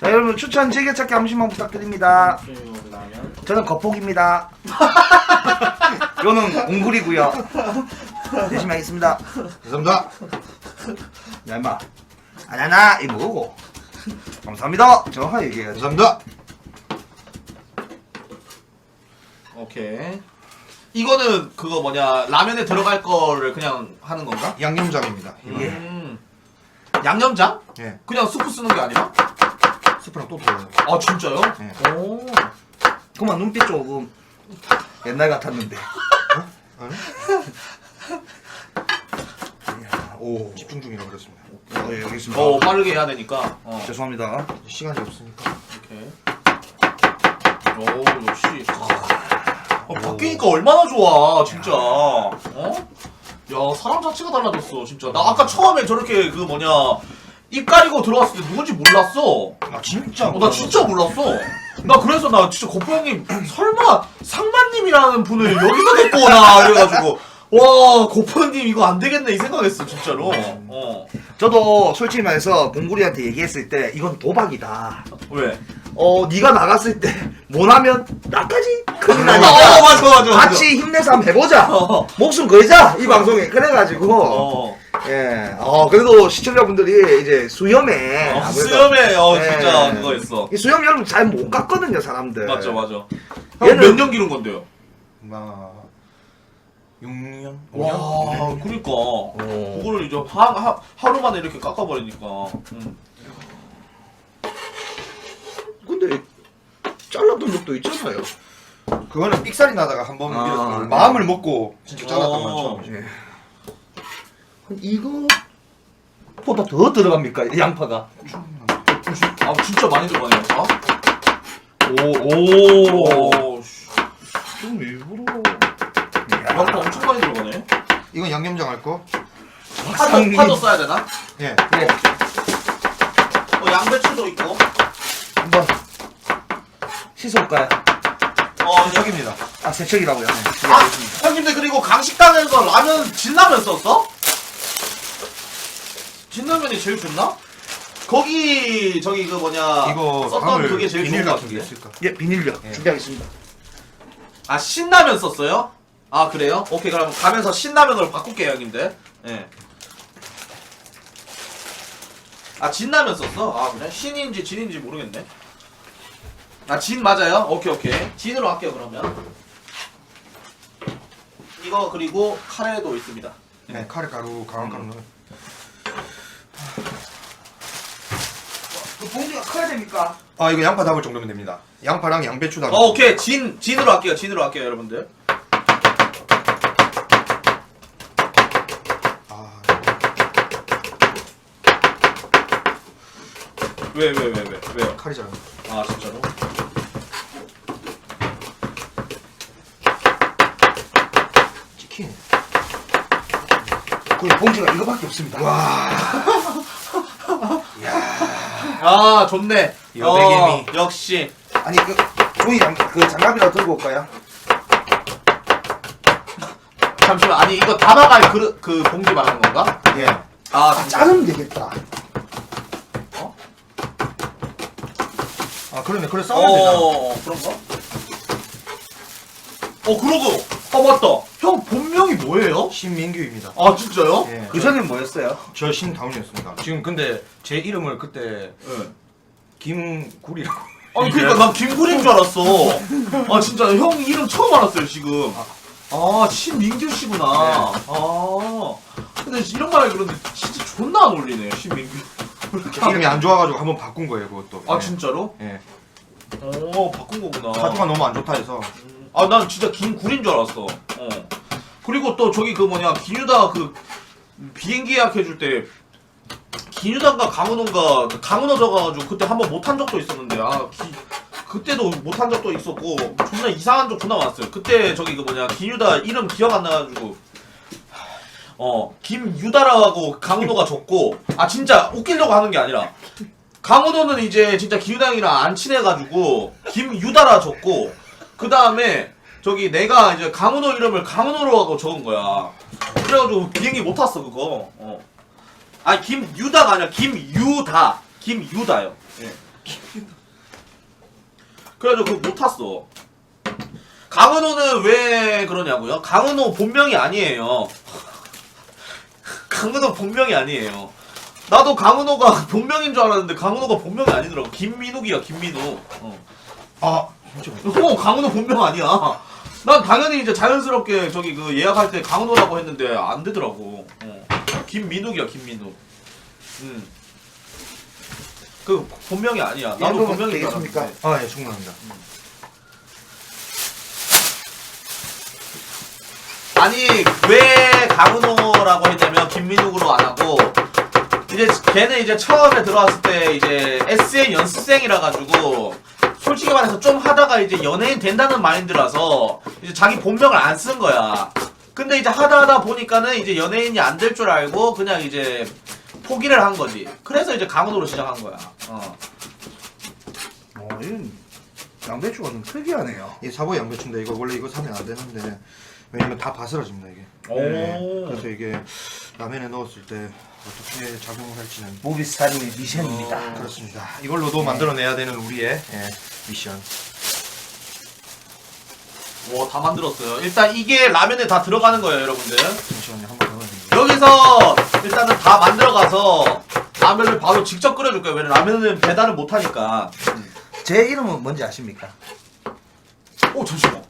자 여러분 추천 즐겨찾기 한 번씩만 부탁드립니다. 라면. 저는 거폭입니다. 이거는 옹굴이고요. 열심히 하겠습니다. 감사합니다. 야 임마 아나나 이 뭐고? 감사합니다. 정확하게 얘기해야지. 감사합니다. 오케이. 이거는 그거 뭐냐 라면에 들어갈 거를 그냥 하는 건가? 양념장입니다. 이거. 예. 음. 양념장? 예. 그냥 스프 쓰는 게 아니라? 스프랑 또 들어요. 아 진짜요? 예. 오. 그만 눈빛 조금 옛날 같았는데. 아니? 이야, 오. 집중 중이라 그랬습니다. 어, 예, 여기 있습니다. 어 빠르게 해야 되니까. 어. 죄송합니다. 시간이 없으니까. 이렇게. 오 역시. 어, 바뀌니까 얼마나 좋아 진짜. 어? 야 사람 자체가 달라졌어 진짜. 나 아까 처음에 저렇게 그 뭐냐 입 가리고 들어왔을 때 누군지 몰랐어. 아 진짜? 어, 나 진짜 몰랐어. 나 그래서 나 진짜 거프 형님 설마 상만님이라는 분을 여기서 데리고 오나 이래가지고 와 거프 형님 이거 안 되겠네 이 생각했어 진짜로. 어 저도 솔직히 말해서 봉구리한테 얘기했을 때 이건 도박이다. 왜? 어, 네가 나갔을 때 못하면 나까지 큰일 어 나니까 맞아 맞아. 맞아. 같이 힘내서 한번 해보자. 어. 목숨 걸자 이 방송에 그래가지고 어. 예, 어 그래도 시청자분들이 이제 수염에 어, 아무래도 수염에 어 예. 진짜 그거 했어. 이 수염 여러분 잘못 갔거든요 사람들. 맞죠 맞아. 얘는- 몇년 기른 건데요? 나 6년? 5년? 와 그러니까 어. 그거를 이제 하, 하, 하루 만에 이렇게 깎아버리니까. 음. 근데 잘랐던 적도 있잖아요. 그거는 삑살이 나다가 한번 아, 밀었어요. 네. 마음을 먹고 진짜 잘랐던 건 어. 처음이죠. 예. 이거 보다 더 들어갑니까 이 양파가? 아 진짜 많이 들어가네요. 아? 오오 오. 씨. 좀 일부러. 양파 엄청 많이 들어가네. 이건 양념장 할 거? 파도, 파도 써야 되나? 예. 네, 어, 양배추도 있고. 한번 씻어볼까요? 어, 여기입니다. 아 세척이라고요. 아, 형님들 그리고 강식당에서 라면 진라면 썼어? 진라면이 제일 좋나? 거기 저기 그 뭐냐 이거 썼던 그게 제일 좋은 비닐 것 같은 게 같은데. 있을까? 예, 비닐요. 예. 준비하겠습니다. 아 신라면 썼어요? 아 그래요? 오케이 그럼 가면서 신라면으로 바꿀게요 형님들. 예. 아 진라면 썼어? 아 그래? 신인지 진인지 모르겠네. 아 진 맞아요? 오케이 오케이 진으로 할게요 그러면. 이거 그리고 카레도 있습니다. 네, 카레 가루, 강한 가루는 그 봉지가 커야 됩니까? 아 이거 양파 담을 정도면 됩니다. 양파랑 양배추 담을. 어, 오케이 진 진으로 할게요 진으로 할게요 여러분들. 아, 왜 왜 왜 왜 왜요? 칼이 잘. 아 진짜로? 그 봉지가 이거밖에 없습니다. 와. 아 좋네. 여백개미. 어, 역시. 아니 그 종이 장, 그 장갑이라도 들고 올까요? 잠시만 아니 이거 담아갈 그, 그 봉지 말하는 건가? 예. 아 아, 자르면 되겠다. 아 그러네. 그래 싸워야 되잖아. 어 그런가? 어 그러고 아 맞다 형 본명이 뭐예요? 신민규입니다. 아 진짜요? 예. 그 전엔 뭐였어요? 저 신다운이었습니다. 지금 근데 제 이름을 그때 네. 김구리라고. 아니 그러니까 난 김구리인 줄 알았어 아 진짜 형 이름 처음 알았어요 지금 아 신민규 씨구나 아 근데 이런 말을 그런데 진짜 존나 안 어울리네 신민규 제 이름이 안 좋아가지고 한번 바꾼 거예요 그것도. 아 예. 진짜로? 예. 어 바꾼 거구나 사주가 너무 안 좋다 해서. 아, 난 진짜 김구린 줄 알았어. 어. 그리고 또 저기 그 뭐냐, 기뉴다 그 비행기 예약해줄 때, 기뉴다인가 강은호인가, 강은호 적어가지고 그때 한 번 못한 적도 있었는데, 아, 기, 그때도 못한 적도 있었고, 존나 이상한 적 존나 많았어요. 그때 저기 그 뭐냐, 기뉴다 이름 기억 안 나가지고, 어, 김유다라고 강은호가 적고, 아, 진짜 웃기려고 하는 게 아니라, 강은호는 이제 진짜 기유당이랑 안 친해가지고 김유다라 적고 그 다음에 저기 내가 이제 강은호 이름을 강은호로 하고 적은 거야. 그래가지고 비행기 못 탔어 그거. 어. 아니 김유다가 아니라 김유다. 김유다요. 예. 그래가지고 그거 못 탔어. 강은호는 왜 그러냐고요? 강은호 본명이 아니에요. 강은호 본명이 아니에요. 나도 강은호가 본명인 줄 알았는데 강은호가 본명이 아니더라고. 김민욱이야 김민욱. 어. 아 어, 강은호 본명 아니야. 난 당연히 이제 자연스럽게 저기 그 예약할 때 강은호라고 했는데 안 되더라고. 어. 김민욱이야 김민욱. 음. 그 본명이 아니야. 나도 줄 되겠습니까? 알았는데. 아예 충분합니다. 아니 왜 강은호라고 했냐면 김민욱으로 안 하고 이제 걔는 이제 처음에 들어왔을 때 이제 SN 연습생이라 가지고 솔직히 말해서 좀 하다가 이제 연예인 된다는 마인드라서 이제 자기 본명을 안 쓴 거야. 근데 이제 하다 하다 보니까는 이제 연예인이 안 될 줄 알고 그냥 이제 포기를 한 거지. 그래서 이제 강은호로 시작한 거야. 어. 어, 이건 양배추가 좀 특이하네요. 이 사보 양배추인데 이거 원래 이거 사면 안 되는데 왜냐면 다 바스라집니다 이게. 오. 네, 그래서 이게 라면에 넣었을 때 어떻게 작용을 할지는 모비스타리오의 미션입니다. 어. 그렇습니다. 이걸로도 만들어내야 되는 우리의 예, 미션. 와, 다 만들었어요. 일단 이게 라면에 다 들어가는 거예요, 여러분들. 잠시만요 한번 더 해주세요. 여기서 일단은 다 만들어가서 라면을 바로 직접 끓여줄 거예요. 왜냐면 라면은 배달을 못 하니까. 제 이름은 뭔지 아십니까? 오, 잠시만.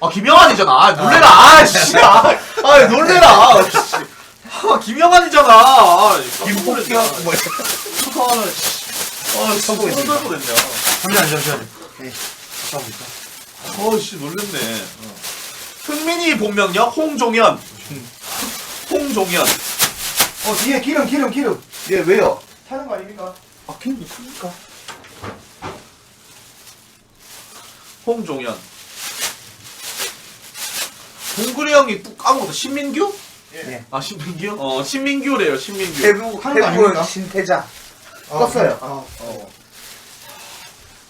아, 김영환이잖아. 아, 놀래라. 아, 씨. 아, 아, 놀래라. 아, 씨. 아, 김영환이잖아. 아, 김복경 뭐야? 아, 씨. 아, 진짜 성공했습니다. 놀랄 뻔했네. 잠시만요 잠시만요. 네. 잠깐만 있다. 어, 씨, 놀랬네. 어. 흥민이 본명요? 홍종현. 홍종현. 어 뒤에 기름 기름 기름. 예 왜요? 타는 거 아닙니까? 아 기름 탑니까? 홍종현. 동글이 형이 또 까먹었다. 신민규? 예. 아, 신민규? 어, 신민규래요, 신민규. 태국 하는 거 아닙니까? 태국 신태자. 아, 껐어요. 아, 어,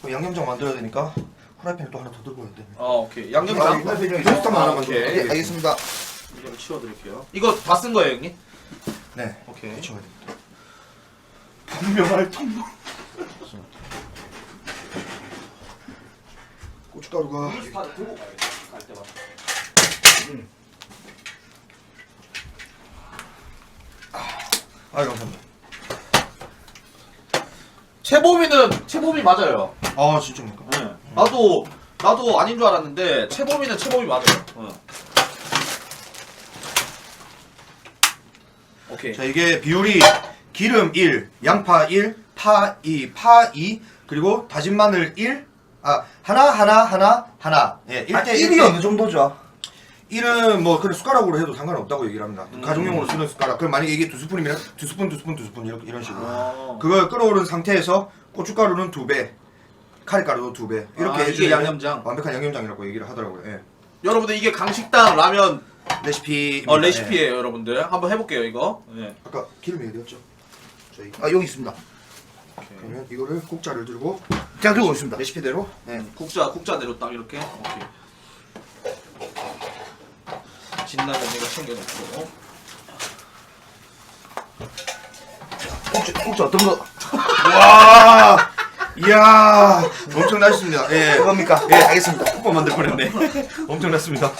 그 양념장 만들어야 되니까 후라이팬을 또 하나 더 들고 와야 돼. 어, 오케이. 아, 양념장. 이거 토스트만 하나만 오케이. 더. 예 알겠습니다. 이거를 치워드릴게요. 이거 다 쓴 거예요, 형님? 네. 오케이. 해쳐야 됩니다. 분명할 통. 고춧가루가 갈 때마다. 아 감사합니다. 채보미는, 채보미 맞아요. 아 진짜입니까? 네. 나도, 나도 아닌 줄 알았는데, 채보미는 채보미 맞아요. 어. 오케이. 자 이게 비율이 기름 1, 양파 1, 파 2, 파 2, 그리고 다진 마늘 1, 아 하나 하나 하나 하나. 예, 1대 아, 1이 어느 정도죠? 1은 뭐 그런 숟가락으로 해도 상관없다고 얘기를 합니다. 음. 가정용으로 쓰는 숟가락. 그럼 만약에 이게 두 스푼이면 두 스푼 두 스푼 두 스푼 이렇게 이런 식으로. 어. 그걸 끓어오른 상태에서 고춧가루는 두 배, 카레가루도 두 배. 이렇게 아, 이게 해주면 양념장? 완벽한 양념장이라고 얘기를 하더라고요. 예. 여러분들 이게 강식당 라면 레시피. 어, 레시피예요, 여러분들. 한번 해볼게요, 이거. 네. 아까 기름이 어디였죠? 저희. 아 여기 있습니다. 그러면 이거를 국자를 들고 제가 들고 있습니다. 레시피대로 네. 국자, 국자대로 딱 이렇게. 오케이. 진라면 내가 챙겨놓고. 혹시 혹시 어떤 거 와, 이야, 엄청나십니다. 예, 그겁니까? 예 알겠습니다. 국밥 만들 뻔했네. 엄청났습니다.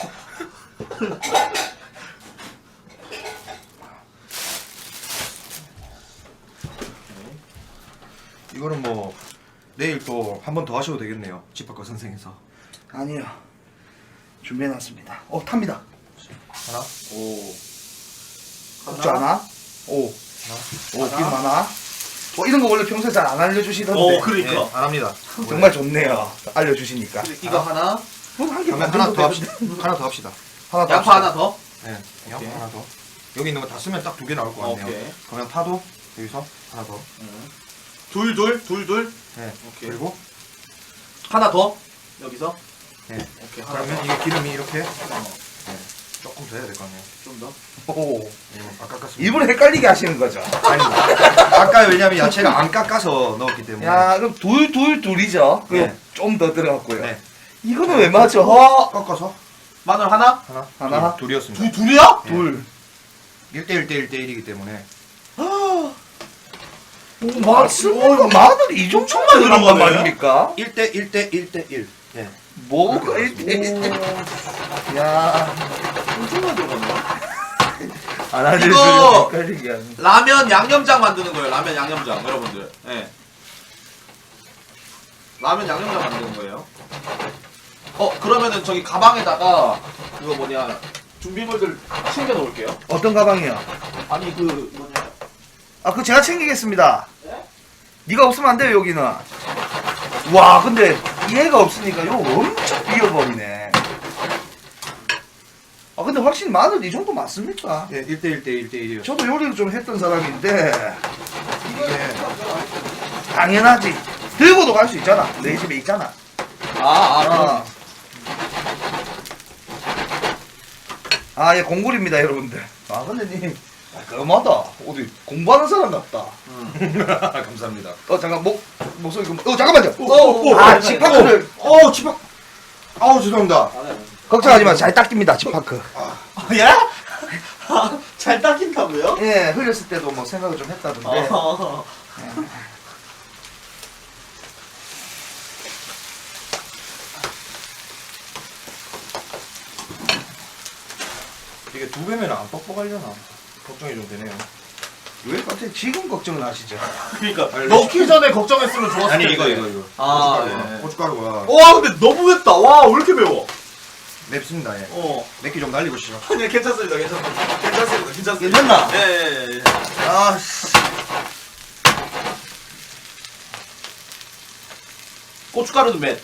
이거는 뭐 내일 또 한 번 더 하셔도 되겠네요. 집합과 선생에서 아니요. 준비해놨습니다. 어 탑니다. 하나, 오. 국주 하나. 오. 하나, 오 기름 하나. 어 이런 거 원래 평소에 잘 안 알려주시던데. 오, 그러니까. 예, 안 합니다. 정말 좋네요. 알려주시니까. 이거 하나. 한개 그러면 하나 더 합시다. 하나 더 합시다. 하나 더 양파 합시다. 하나 더. 네, 양파 오케이. 하나 더. 여기 있는 거 다 쓰면 딱 두 개 나올 것 같네요. 오케이. 그러면 파도 여기서 하나 더. 둘, 둘, 둘, 둘. 네. 오케이. 그리고 하나 더. 여기서. 네. 오케이, 하나 그러면 더. 이게 기름이 이렇게 어, 조금 더 해야 될것 같네요. 좀 더. 오. 네, 아까 깠습니다. 일부러 헷갈리게 하시는 거죠. 아닙니다. 아까 왜냐면 야채를 안 깎아서 넣었기 때문에. 야 그럼 둘 둘 둘이죠. 그리고 네. 좀 더 들어갔고요. 네. 이거는 왜 맞아? 깎아서 마늘 하나? 하나, 하나? 둘, 둘이었습니다. 둘, 둘이야? 네. 아, 둘. 1대 1 대 1대 1이기 때문에. 맞습니까? 마늘이 이 정도만 들어간. 말입니까? 1대 1 대 1대 1. 예. 뭐가 이렇게 야 엄청나게 들어갔네. 안 하는 이거- 헷갈리게. 라면 양념장 만드는 거예요. 라면 양념장 여러분들. 예. 라면 양념장 만드는 거예요. 어 그러면은 저기 가방에다가 그거 뭐냐 준비물들 챙겨 놓을게요. 어떤 가방이요? 아니 그 뭐냐 아, 그거 제가 챙기겠습니다. 네? 네가 없으면 안 돼요, 여기는. 와, 근데 얘가 없으니까 이거 엄청 비어버리네. 아, 근데 확실히 마늘 이 정도 맞습니까? 예, 1대 1 대 1 대 1이요. 저도 요리를 좀 했던 사람인데 이게 당연하지. 들고도 갈 수 있잖아. 내 집에 있잖아. 아아 아, 아, 예, 공굴입니다, 여러분들. 아, 근데 님, 깔끔하다. 어디 공부하는 사람 같다. 감사합니다. 어, 잠깐, 목, 목소리 좀, 어, 잠깐만요. 오, 오, 아, 오, 집파크를. 어, 집합. 아우, 죄송합니다. 걱정하지 마. 잘 닦입니다, 집파크. 예? 잘 닦인다고요? 예, 흘렸을 때도 뭐 생각을 좀 했다던데. 아. 이게 두 배면 안 뻑뻑하려나? 걱정이 좀 되네요. 왜 갑자기 지금 걱정을 하시죠? 그러니까 아니, 넣기 전에 걱정했으면 좋았을 아니, 텐데. 이거, 이거, 이거. 아, 고춧가루가. 예. 고춧가루가 와 근데 너무 맵다. 와 왜 이렇게 매워? 맵습니다, 예. 어. 맵기 좀 날리보시죠. 아니 괜찮습니다. 괜찮습니다. 괜찮습니다. 괜찮습니다. 괜찮나? 예 예예. 예, 예. 아, 씨. 고춧가루도 맵.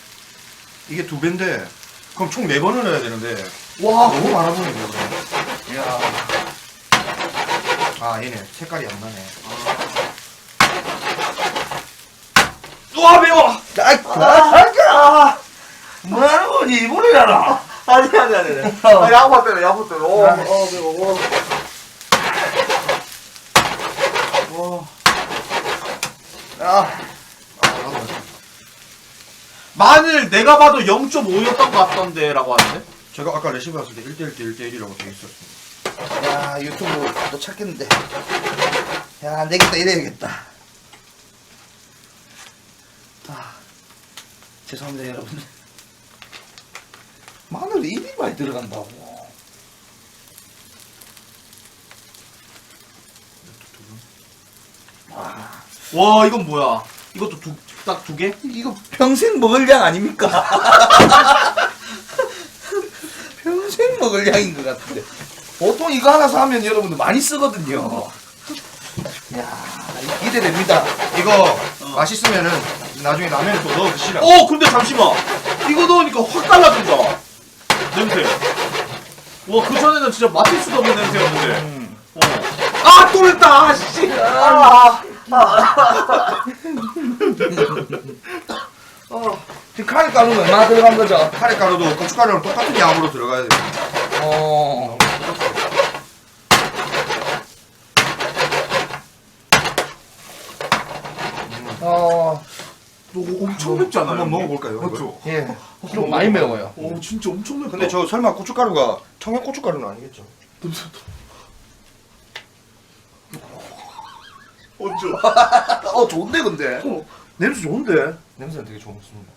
이게 두 배인데, 그럼 총 네 번을 넣어야 되는데, 와, 너무 많아 보이네요, 그럼. 야. 아, 얘네. 색깔이 안 나네. 와 매워. 아이, 그만하자! 뭐하는 거니, 이분이잖아. 아니 아니 아니. 아니. 어. 아, 양파 때문에 양파 때문에. 어, 아, 어 매워. 와. 아, 마늘 내가 봐도 0.5였던 것 같던데라고 하는데. 제가 아까 레시피 봤을 때 1대 1 대 1대 1이라고 되어 있었습니다. 야, 유튜브 또 찾겠는데. 야, 안 되겠다, 이래야겠다. 아, 죄송합니다, 여러분. 마늘 입이 많이 들어간다고. 와, 와 이건 뭐야? 이것도 딱 두 개? 이거 평생 먹을 양 아닙니까? 평생 먹을 양인 것 같은데. 보통 이거 하나 사면 여러분들 많이 쓰거든요. 야, 기대됩니다. 이거 맛있으면은 나중에 라면에 또 넣어 드시라고. 어 근데 잠시만. 이거 넣으니까 확 달라진다. 냄새. 와 그 전에는 진짜 맡을 수도 없는 냄새였는데. 음. 어. 아또 맵다. 아, 씨. 아. 지금 카레 가루는 얼마나 들어간 거죠? 카레 가루도 고춧가루랑 똑같은 양으로 들어가야 돼요. 어. 어, 너 엄청 맵지 않아요? 한번? 먹어볼까요? 그렇죠. 예. 좀 많이 매워요. 오 진짜 엄청 맵다. 근데 저 설마 고춧가루가 청양 고춧가루는 아니겠죠? 냄새다. 언제? 어, 좋은데, 근데. 어. 냄새 좋은데? 냄새는 되게 좋습니다.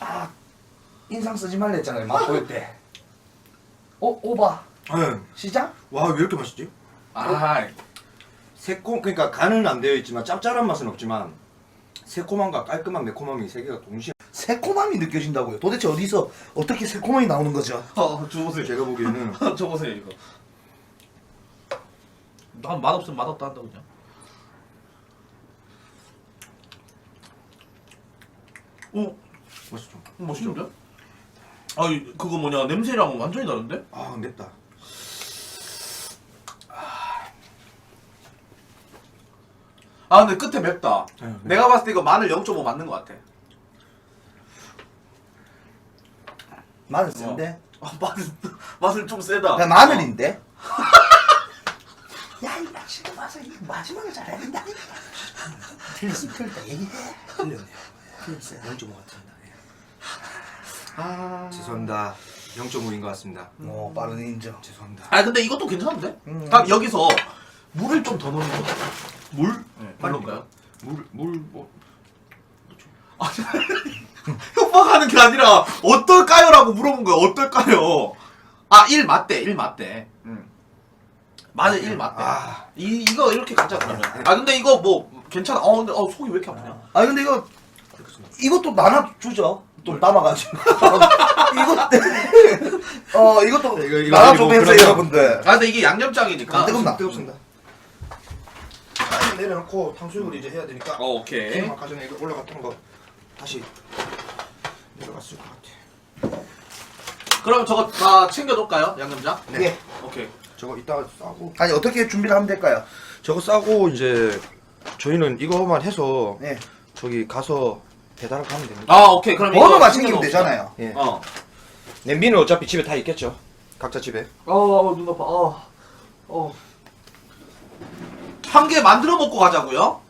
아, 인상 쓰지 말라 했잖아요, 맛 보일 때. 어, 오바. 네. 시작? 와, 왜 이렇게 맛있지? 아, 새콤, 그러니까 간은 안 되어 있지만 짭짤한 맛은 없지만 새콤함과 깔끔한 매콤함이 세 개가 동시에 새콤함이 느껴진다고요. 도대체 어디서 어떻게 새콤함이 나오는 거죠? 어, 줘보세요. 제가 보기에는 줘보세요 이거. 난 맛없으면 맛없다 한다 그냥. 오, 맛있죠? 맛있는데? 아, 이- 그거 뭐냐 냄새랑 완전히 다른데? 아, 맵다. 아, 근데 끝에 맵다. 네, 네. 내가 봤을 때 이거 마늘 0.5 맞는 것 같아. 마늘 쓴데? 아, 맛은 맛은 좀 세다. 야, 마늘인데? 야, 이 지금 와서 이 마지막에 잘해야 된다. 틀렸으면 틀렸다 얘기해. 틀렸네요. 틀렸어요. 0.5 같습니다. 예. 아, 죄송합니다. 0.5인 것 같습니다. 어 빠른 인정. 죄송합니다. 아 근데 이것도 괜찮은데? 음. 그럼 여기서 물을 좀 더 넣는 거 물? 네, 별론가요? 물, 물, 뭐. 협박하는 게 아니라 어떨까요 라고 물어본 거야. 어떨까요? 아, 1 맞대. 1 맞대. 음. 맞아, 1 맞대. 아. 이 이거 이렇게 가자 그러면. 아, 근데 이거 뭐 괜찮아. 어, 근데 어 속이 왜 이렇게 아프냐? 아 근데 이거 이것도 나눠 주죠. 좀 남아가지고. 이것 어 이것도 이거- 이거 나눠 아니고 좀 해주세요 그러면- 여러분들. 아, 근데 이게 양념장이니까. 안 뜨겁나? 뜨겁습니다. 아, 내려놓고 탕수육을 이제 해야 되니까. 어, 오케이. 아까 전에 이거 올라갔던 거 다시 내려갔을 것 같아. 그럼 저거 다 챙겨놓을까요? 양념장? 네. 네. 오케이. 저거 이따가 싸고. 아니 어떻게 준비를 하면 될까요? 저거 싸고 이제 저희는 이거만 해서 네. 저기 가서 배달을 가면 됩니다. 아, 오케이. 그럼 이거 번호만 챙기면. 되잖아요. 예. 어. 냄비는 어차피 집에 다 있겠죠. 각자 집에. 어, 눈 아파. 어. 어. 한 개 만들어 먹고 가자고요?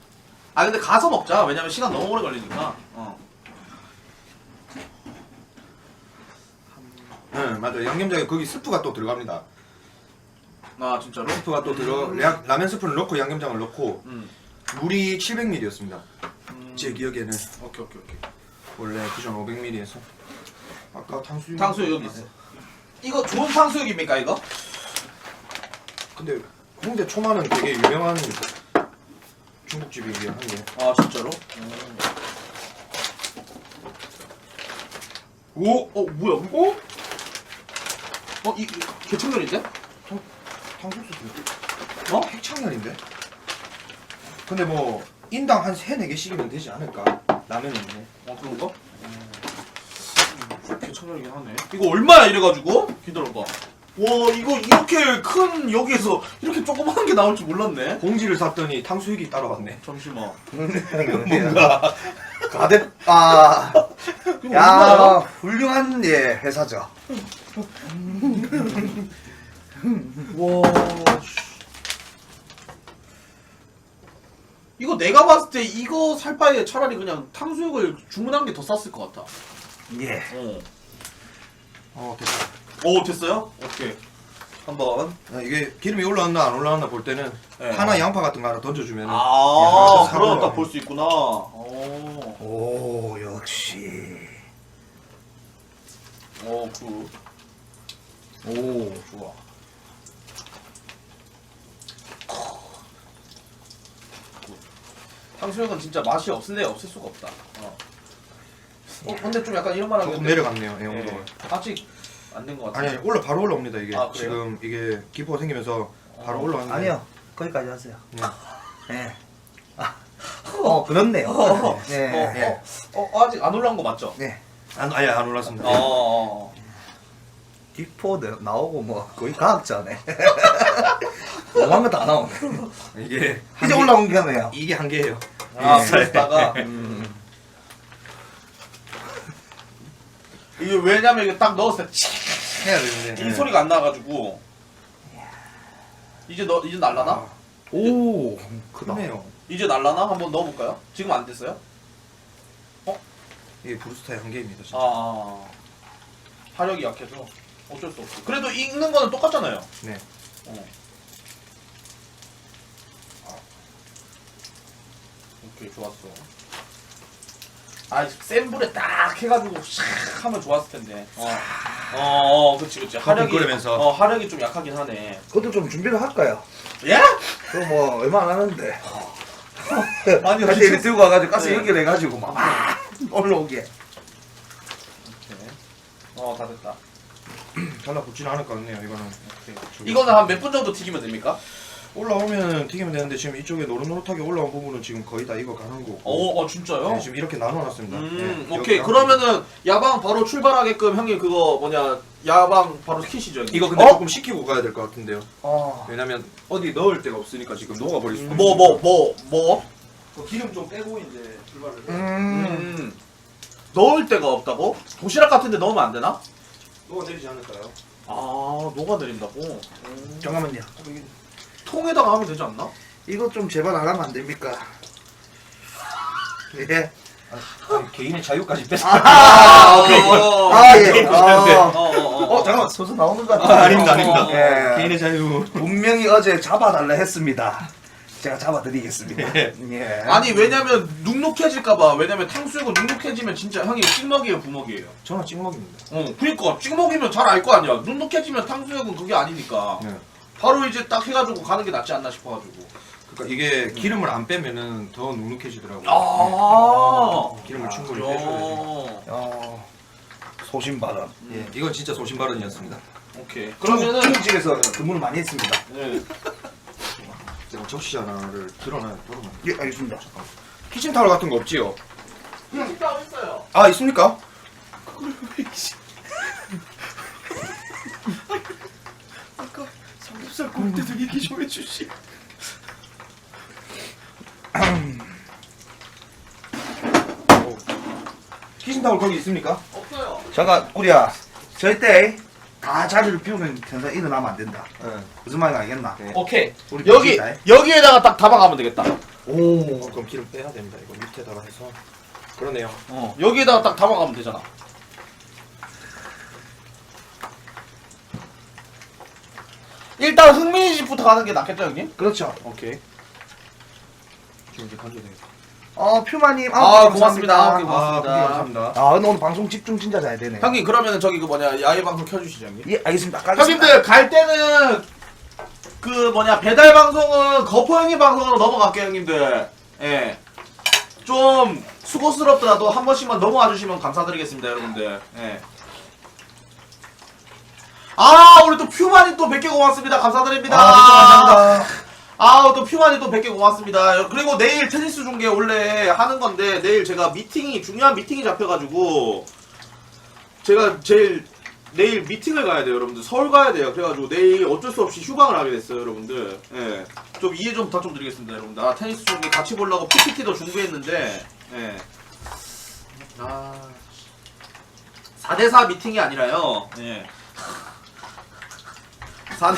아 근데 가서 먹자. 왜냐면 시간 너무 오래 걸리니까. 어. 네, 맞아요. 양념장에 거기 스프가 또 들어갑니다. 아 진짜로? 스프가 또 들어 라, 라면 스프를 넣고 양념장을 넣고 음. 물이 700ml였습니다. 음. 제 기억에는 오케이 오케이 오케이. 원래 기존 500ml에서 아까 탕수육 탕수육 여기 있어. 이거 좋은 탕수육입니까 이거? 근데 홍대 초마는 되게 유명한 중국집이긴 한데 아 진짜로? 오, 어 뭐야? 어? 어, 이, 이 개청년인데? 탕수육 어? 핵창렬인데? 근데 뭐 인당 한 3, 4개씩이면 되지 않을까? 라면은 뭐 어 그런가? 음, 개청년이긴 하네. 이거 얼마야 이래가지고? 기다려봐. 와 이거 이렇게 큰 여기에서 이렇게 조그마한 게 나올 줄 몰랐네. 봉지를 샀더니 탕수육이 따로 왔네 잠시만. 뭔가 가대 아. 이거 야 얼마야? 훌륭한 예 회사죠. 와. 씨. 이거 내가 봤을 때 이거 살 바에 차라리 그냥 탕수육을 주문한 게 더 쌌을 것 같아. 예. 어. 어 됐다 오 됐어요? 오케이. 한번. 아, 이게 기름이 올라왔나 안 올라왔나 볼 때는 네. 하나 양파 같은 거 하나 던져주면 아, 야, 사고가 딱볼 수 있구나. 오. 오 역시. 오, 그. 오. 좋아. 탕수육은 진짜 맛이 없을래 없을 수가 없다. 어. 어, 근데 좀 약간 이런 말 하면 조금 내려갔네요 예, 네. 온도가 아직 안 된것 아니 같아요. 아니 올라 바로 올라옵니다 이게 아, 그래요? 지금 이게 기포가 생기면서 바로 올라가는 아니요 거기까지 하세요. 네. 예. 아. 어 그렇네요. 어, 네. 어, 어, 어, 아직 안 올라온 거 맞죠? 네. 안, 아예 안 올랐습니다 어, 어. 기포드 나오고 뭐 거의 과학자네. 거 다 나오네. 이게 이제 한계- 올라온 게 하네요. 이게 한계예요 아, 예. 그랬다가 음. 이게 왜냐면 이게 딱 넣었을 때 해야 되는데 이 소리가 안 나가지고 이제 너 이제 날라나? 아, 오 크다. 크네요 이제 날라나? 한번 넣어볼까요? 지금 안 됐어요? 이게 브루스타의 한계입니다 진짜 아 화력이 약해서 어쩔 수 없어. 그래도 익는 거는 똑같잖아요. 네 어. 오케이 좋았어. 아센 불에 딱 해가지고 샥 하면 좋았을 텐데. 어, 어, 어 그치 그치. 화력이 끓으면서. 어 화력이 좀 약하긴 하네. 그것도 좀 준비를 할까요? 예? 그거 뭐 얼마 안 하는데. 아니 할때 이렇게 들고 와가지고 가스 네. 연결해가지고 막, 막 올라오게. 오케이. 어 다 됐다. 달라붙지는 않을 것 같네요 이거는 오케이. 이거는 한 몇 분 정도 튀기면 됩니까? 올라오면 튀기면 되는데 지금 이쪽에 노릇노릇하게 올라온 부분은 지금 거의 다 익어가는 거고 어, 어 진짜요? 네, 지금 이렇게 나눠놨습니다 음, 네, 오케이. 여기랑 그러면은 야방 바로 출발하게끔 형님 그거 뭐냐 야방 바로 키시죠. 형님. 이거 근데 어? 조금 식히고 가야 될 것 같은데요 어. 왜냐면 어디 넣을 데가 없으니까 지금 녹아버릴 수 있어요 뭐 뭐 뭐 뭐? 그 기름 좀 빼고 이제 출발을 해요 음. 음. 넣을 데가 없다고? 도시락 같은데 넣으면 안 되나? 녹아내리지 않을까요? 아 녹아 내린다고. 음. 잠깐만요. 통에다가 하면 되지 않나? 이거 좀 제발 안 하면 안 됩니까? 예. 아, 개인의 자유까지 뺐어. 아, 오케이. 아, 예. 어, 아, 어, 어. 어, 잠깐만, 서서 나오는 거 아, 같아. 아닙니다, 아닙니다. 예. 개인의 자유. 분명히 어제 잡아달라 했습니다. 제가 잡아드리겠습니다. 예. 예. 아니 왜냐면 눅눅해질까봐 왜냐면 탕수육은 눅눅해지면 진짜 형이 찍먹이에요 부먹이에요 저는 찍먹입니다. 어 그니까 찍먹이면 잘 알 거 아니야 눅눅해지면 탕수육은 그게 아니니까 네. 바로 이제 딱 해가지고 가는 게 낫지 않나 싶어가지고 그러니까 이게 기름을 안 빼면은 더 눅눅해지더라고요. 아 네. 기름을 충분히 빼줘야 지. 어, 어, 소신 발언. 예, 이건 진짜 소신 발언이었습니다. 오케이 그러면은 중국집에서 근무를 많이 했습니다. 네. 제가 접시 하나를 드러나요. 드러나요. 예, 알겠습니다. 키친 타월 같은 거 없지요? 그냥 식당 있어요 아 있습니까? 삼겹살 구울 때도 얘기 좀 해주시. 키친타월 거기 있습니까? 없어요 잠깐, 우리야. 절대 다 자리를 비우면 전사 일어나면 안 된다. 네. 무슨 말인지 알겠나? 네. 오케이 우리 여기 이. 여기에다가 딱 담아가면 되겠다 오, 그럼 기름 빼야 됩니다. 이거 밑에다가 해서. 그러네요. 어 여기에다가 딱 담아가면 되잖아 일단 흥민이 집부터 가는 게 낫겠죠 형님? 그렇죠. 오케이 지금 이제 가져야 되겠다. 어, 퓨마님. 아, 아홉 개 고맙습니다. 아홉 개 아, 고맙습니다. 고맙습니다. 감사합니다. 아, 근데 오늘 방송 집중 진짜 잘 되네. 형님 그러면은 저기 그 뭐냐 야외 방송 켜주시죠 형님 예, 알겠습니다. 가겠습니다. 형님들 갈 때는 그 뭐냐 배달 방송은 거포 형님 방송으로 넘어갈게요 형님들 예 좀 수고스럽더라도 한 번씩만 넘어와 주시면 감사드리겠습니다 여러분들 예. 아 우리 또 퓨만이 또 100개 고맙습니다 감사드립니다 아, 감사합니다. 아우 또 퓨만이 또 100개 고맙습니다. 그리고 내일 테니스 중계 원래 하는 건데 내일 제가 미팅이 중요한 미팅이 잡혀가지고 제가 제일 내일 미팅을 가야 돼요 여러분들 서울 가야 돼요 그래가지고 내일 어쩔 수 없이 휴방을 하게 됐어요 여러분들 예. 좀 이해 좀 부탁 좀 드리겠습니다 여러분들 아 테니스 중계 같이 보려고 PPT도 준비했는데 예. 아 4대4 미팅이 아니라요 예. 4대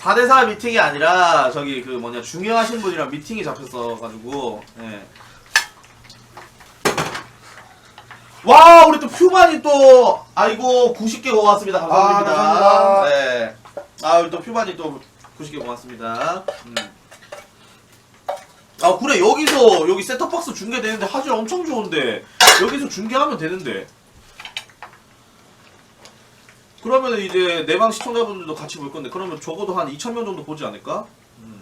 4대4 미팅이 아니라 저기 그 뭐냐 중요하신 분이랑 미팅이 잡혔어 가지고 예. 와 우리 또 퓨만이 또 아이고 90개 고맙습니다 감사드립니다. 아, 감사합니다. 네. 아 우리 또 퓨만이 또 90개 고맙습니다. 음. 아 그래 여기서 여기 셋톱박스 중계되는데 화질 엄청 좋은데 여기서 중계하면 되는데 그러면 이제 내방 시청자분들도 같이 볼 건데 그러면 적어도 한 2,000명 정도 보지 않을까? 음.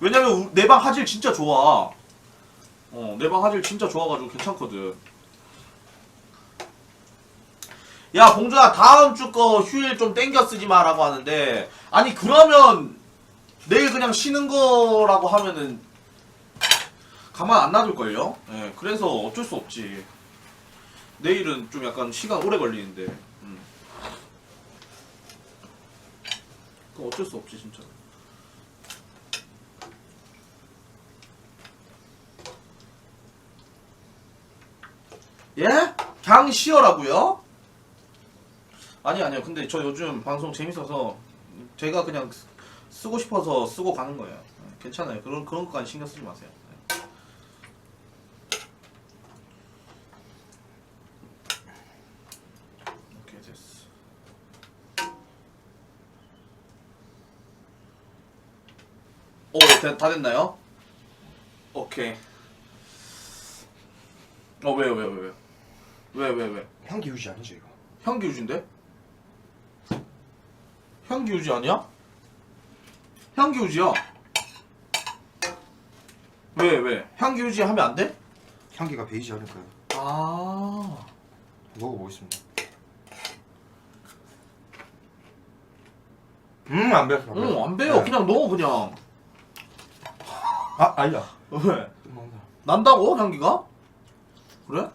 왜냐면 내방 화질 진짜 좋아. 어, 내방 화질 진짜 좋아가지고 괜찮거든. 야, 봉준아, 다음 주 거 휴일 좀 땡겨 쓰지 마라고 하는데, 아니, 그러면 내일 그냥 쉬는 거라고 하면은 가만 안 놔둘걸요? 예, 그래서 어쩔 수 없지. 내일은 좀 약간 시간 오래 걸리는데. 그거 어쩔 수 없지, 진짜. 예? 그냥 쉬어라고요? 아니 아니요. 근데 저 요즘 방송 재밌어서 제가 그냥 쓰- 쓰고 싶어서 쓰고 가는 거예요. 네, 괜찮아요. 그런 그런 것까지 신경 쓰지 마세요. 네. 오케이 됐어. 오, 다, 다 됐나요? 오케이. 어, 왜요, 왜요, 왜요? 왜, 왜, 왜? 향기 유지 아니죠 이거? 향기 유지인데? 향기 유지 아니야? 향기 유지야. 왜, 왜? 향기 유지 하면 안 돼? 향기가 배이지 않을까요? 아. 먹어보겠습니다. 음, 안 배웠어. 응, 안 배요. 네. 그냥 넣어, 그냥. 아, 아니다. 왜? 난다고? 향기가? 그래?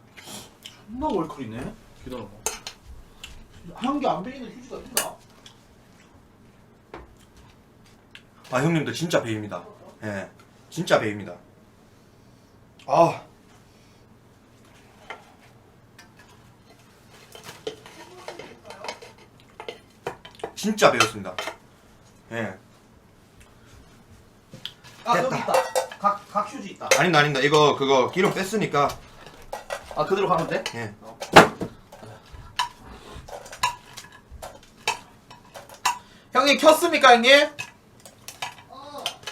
존나 월클이네. 기다려봐. 향기 안 배이는 휴지가 있나? 아, 형님들 진짜 배입니다. 예. 진짜 배입니다. 아. 진짜 배웠습니다. 예. 아, 됐다. 여기 있다. 각, 각 휴지 있다. 아닙니다, 아닙니다. 이거, 그거, 기름 뺐으니까. 아 그대로 가면 돼? 예. 형님 켰습니까 형님?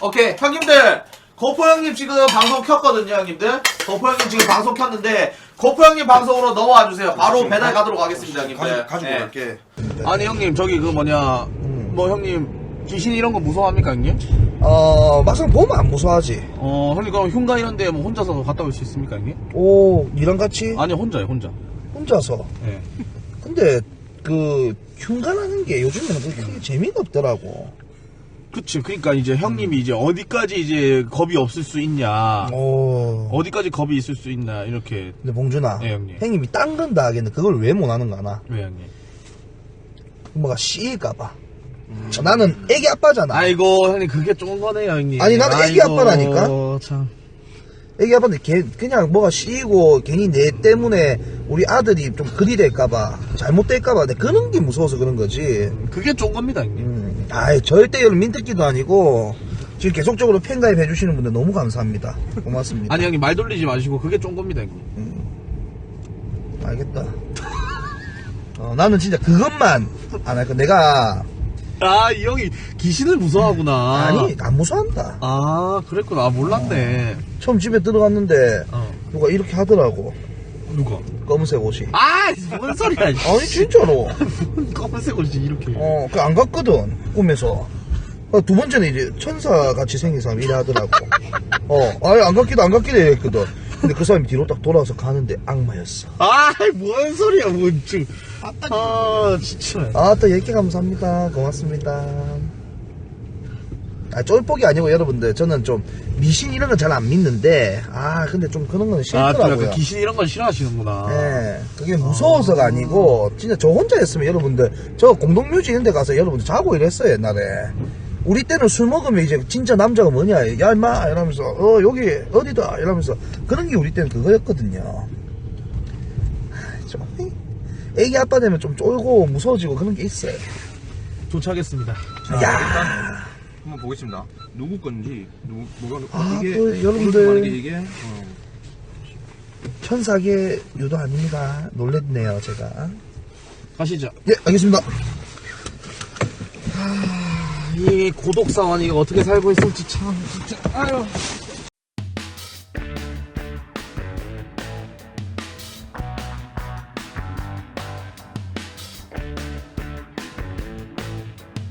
오케이 형님들 거포 형님 지금 방송 켰거든요 형님들 거포 형님 지금 방송 켰는데 거포 형님 방송으로 넘어와 주세요 바로 지금 배달 가- 가도록 하겠습니다 형님들 가지, 가지고 예. 갈게. 아니 형님 저기 그 뭐냐 뭐 형님 귀신 이런 거 무서워합니까 형님? 어, 막상 보면 안 무서워하지. 어 형님 그럼 흉가 이런데 뭐 혼자서 갔다 올 수 있습니까 형님? 오, 니랑 같이 아니 혼자요 혼자 혼자서. 예. 근데 그 흉가라는 게 요즘에는 그렇게 크게 재미가 없더라고. 그치 그러니까 이제 형님이 이제 어디까지 이제 겁이 없을 수 있냐 오. 어디까지 겁이 있을 수 있나 이렇게 근데 봉준아, 네, 형님. 형님이 딴 건다 하겠는데 그걸 왜 못 하는 거 아나? 왜 형님? 뭐가 씌일까봐. 나는 애기 아빠잖아. 아이고 형님 그게 좋은 거네요 형님 아니, 나는 애기 아이고, 아빠라니까? 참 애기 아빠인데 걔 그냥 뭐가 씌이고 괜히 내 때문에 우리 아들이 좀 그리 될까봐 잘못될까봐 내 그런 게 무서워서 그런 거지. 그게 좋은 겁니다 형님 음, 아이 절대 여러분 민특기도 아니고 지금 계속적으로 팬가입 해주시는 분들 너무 감사합니다. 고맙습니다. 아니 형님 말 돌리지 마시고 그게 좋은 겁니다 형님 알겠다. 어, 나는 진짜 그것만 안 할까. 내가 아 이 형이 귀신을 무서워하구나 아니 안 무서워한다. 아 그랬구나 아, 몰랐네 처음 집에 들어갔는데 어 누가 이렇게 하더라고. 누가 검은색 옷이. 아 뭔 소리야 씨. 아니 진짜로. 검은색 옷이 이렇게 어, 그 안 갔거든 꿈에서. 어, 두 번째는 이제 천사 같이 생긴 사람이 이래 하더라고. 어, 아니 안 갔기도 안 갔기도 이랬거든. 근데 그 사람이 뒤로 딱 돌아와서 가는데 악마였어. 아 뭔 소리야 뭐 지금 아 진짜 아, 또 10개 감사합니다. 고맙습니다. 아, 쫄복이 아니고 여러분들, 저는 좀 미신 이런 건 잘 안 믿는데, 아, 근데 좀 그런 건 아, 또 싫더라고요. 약간 귀신 이런 건 싫어하시는구나. 예, 그게 무서워서가 아니고, 진짜 저 혼자 했으면 여러분들, 저 공동묘지 이런 데 가서 여러분들 자고 이랬어요, 옛날에. 우리 때는 술 먹으면 이제 진짜 남자가 뭐냐, 야, 임마! 이러면서, 어, 여기, 어디다! 이러면서, 그런 게 우리 때는 그거였거든요. 아, 좀, 애기 아빠 되면 좀 쫄고 무서워지고 그런 게 있어요. 도착했습니다. 야 한번 보겠습니다. 누구 건지 누구 뭐가 아, 이게 또 여러분들. 만약에 이게 어. 천사계 유도 아닙니다. 놀랬네요, 제가. 가시죠. 예, 알겠습니다. 이 고독사원 이거 어떻게 살고 있을지 참 진짜 아유